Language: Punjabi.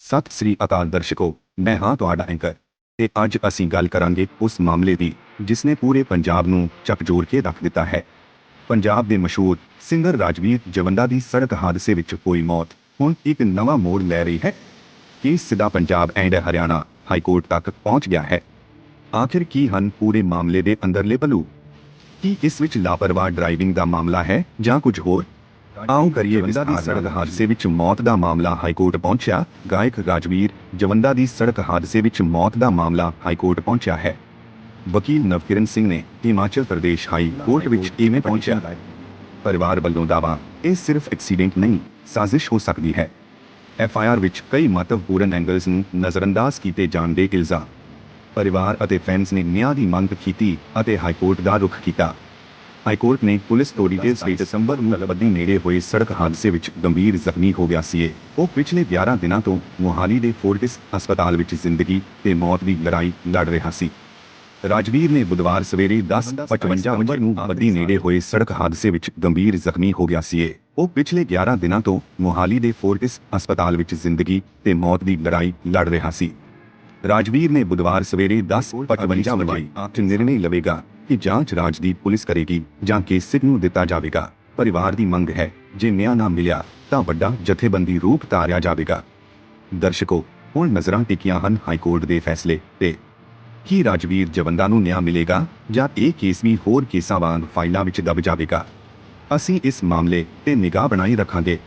ਸਤਿ ਸ੍ਰੀ ਅਕਾਲ ਦਰਸ਼ਕੋ, ਮੈਂ ਹਾਂ ਤੁਹਾਡਾ ਐਂਕਰ। ਤੇ ਅੱਜ ਅਸੀਂ ਗੱਲ ਕਰਾਂਗੇ ਉਸ ਮਾਮਲੇ ਦੀ ਜਿਸ ਨੇ ਪੂਰੇ ਪੰਜਾਬ ਨੂੰ ਝਕਝੋਰ ਕੇ ਰੱਖ ਦਿੱਤਾ ਹੈ। ਪੰਜਾਬ ਦੇ ਮਸ਼ਹੂਰ ਸਿੰਗਰ ਰਾਜਵੀਰ ਜਵੰਦਾ ਦੀ ਸੜਕ ਹਾਦਸੇ ਵਿੱਚ ਹੋਈ ਮੌਤ। ਹੁਣ ਇੱਕ ਨਵਾਂ ਮੋੜ ਲੈ ਰਹੀ ਹੈ। ਕੇਸ ਸਿੱਧਾ Punjab and Haryana high court ਤੱਕ ਪਹੁੰਚ ਗਿਆ ਹੈ। ਆਖਿਰ ਕੀ ਹਨ ਪੂਰੇ ਮਾਮਲੇ ਦੇ ਅੰਦਰਲੇ ਪਲੂ? ਕੀ ਇਸ ਵਿੱਚ ਲਾਪਰਵਾਹ ਡਰਾਈਵਿੰਗ ਦਾ ਮਾਮਲਾ ਹੈ ਜਾਂ ਕੁਝ ਹੋਰ? ਆਓ ਕਰੀਏ ਵਿਦਾ ਦੀ ਸੜਕ ਹਾਦਸੇ ਵਿੱਚ ਮੌਤ ਦਾ ਮਾਮਲਾ ਹਾਈ ਕੋਰਟ ਪਹੁੰਚਿਆ। ਗਾਇਕ ਰਾਜਵੀਰ ਜਵੰਦਾ ਦੀ ਸੜਕ ਹਾਦਸੇ ਵਿੱਚ ਮੌਤ ਦਾ ਮਾਮਲਾ ਹਾਈ ਕੋਰਟ ਪਹੁੰਚਿਆ ਹੈ। ਵਕੀਲ ਨਵਕਿਰਨ ਸਿੰਘ ਨੇ ਹਿਮਾਚਲ ਪ੍ਰਦੇਸ਼ ਹਾਈ ਕੋਰਟ ਵਿੱਚ ਇਵੇਂ ਪਹੁੰਚਿਆ? ਪਰਿਵਾਰ ਵੱਲੋਂ ਦਾਵਾ ਇਹ ਸਿਰਫ ਐਕਸੀਡੈਂਟ ਨਹੀਂ ਸਾਜ਼ਿਸ਼ ਹੋ ਸਕਦੀ ਹੈ। ਐਫ ਆਈ ਆਰ ਵਿੱਚ ਕਈ ਮਹੱਤਵਪੂਰਨ ਐਂਗਲਸ ਨੂੰ ਨਜ਼ਰਅੰਦਾਜ਼ ਕੀਤੇ ਜਾਣ ਦੇ ਇਲਜ਼ਾਮ। ਪਰਿਵਾਰ ਅਤੇ ਫੈਨਸ ਨੇ ਨਿਆਂ ਦੀ ਮੰਗ ਕੀਤੀ ਅਤੇ ਹਾਈ ਕੋਰਟ ਦਾ ਰੁਖ ਕੀਤਾ। ਹਾਈ ਕੋਰਟ ਨੇ ਪੁਲਿਸ ਡਿਟੇਲਸ ਲਈ ਦਸੰਬਰ ਨੂੰ ਲਬਦੀ ਨੇੜੇ ਹੋਏ ਸੜਕ ਹਾਦਸੇ ਵਿੱਚ ਗੰਭੀਰ ਜ਼ਖਮੀ ਹੋ ਗਿਆ ਸੀ ਉਹ ਪਿਛਲੇ 11 ਦਿਨਾਂ ਤੋਂ ਮੋਹਾਲੀ ਦੇ ਫੋਰਟਿਸ ਹਸਪਤਾਲ ਵਿੱਚ ਜ਼ਿੰਦਗੀ ਤੇ ਮੌਤ ਦੀ ਲੜਾਈ ਲੜ ਰਿਹਾ ਸੀ। ਰਾਜਵੀਰ ਨੇ ਬੁੱਧਵਾਰ ਸਵੇਰੇ 10:55 ਵਜੇ ਨੂੰ ਬੱਦੀ ਨੇੜੇ ਹੋਏ ਸੜਕ ਹਾਦਸੇ ਵਿੱਚ ਗੰਭੀਰ ਜ਼ਖਮੀ ਹੋ ਗਿਆ ਸੀ ਉਹ ਪਿਛਲੇ 11 ਦਿਨਾਂ ਤੋਂ ਮੋਹਾਲੀ ਦੇ ਫੋਰਟਿਸ ਹਸਪਤਾਲ ਵਿੱਚ ਜ਼ਿੰਦਗੀ ਤੇ ਮੌਤ ਦੀ ਲੜਾਈ ਲੜ ਰਿਹਾ ਸੀ। ਰਾਜਵੀਰ ਨੇ ਬੁੱਧਵਾਰ ਸਵੇਰੇ 10:55 ਵਜੇ ਆਪ ਨਿਰਣੇ ਲਵੇਗਾ। ਕਿ ਜਾਂਚ ਰਾਜ ਦੀ ਪੁਲਿਸ ਕਰੇਗੀ ਜਾਂ ਕੇਸ ਸਿੱਧ ਨੂੰ ਦਿੱਤਾ ਜਾਵੇਗਾ। ਪਰਿਵਾਰ ਦੀ ਮੰਗ ਹੈ, ਜੇ ਨਿਆਂ ਨਾ ਮਿਲਿਆ, ਤਾਂ ਵੱਡਾ ਜਥੇਬੰਦੀ ਰੂਪ ਧਾਰਿਆ ਜਾਵੇਗਾ। ਦਰਸ਼ਕੋ, ਹੁਣ ਨਜ਼ਰਾਂ ਟਿਕੀਆਂ ਹਨ ਹਾਈ ਕੋਰਟ ਦੇ ਫੈਸਲੇ ਤੇ। ਕੀ ਰਾਜਵੀਰ ਜਵੰਦਾ ਨੂੰ ਨਿਆਂ ਮਿਲੇਗਾ ਜਾਂ ਇਹ ਕੇਸ ਵੀ ਹੋਰ ਕੇਸਾਂ ਵਾਂਗ ਫਾਈਲਾਂ ਵਿੱਚ ਦਬ ਜਾਵੇਗਾ? ਅਸੀਂ ਇਸ ਮਾਮਲੇ ਤੇ ਨਿਗਾਹ ਬਣਾਈ ਰੱਖਾਂਗੇ।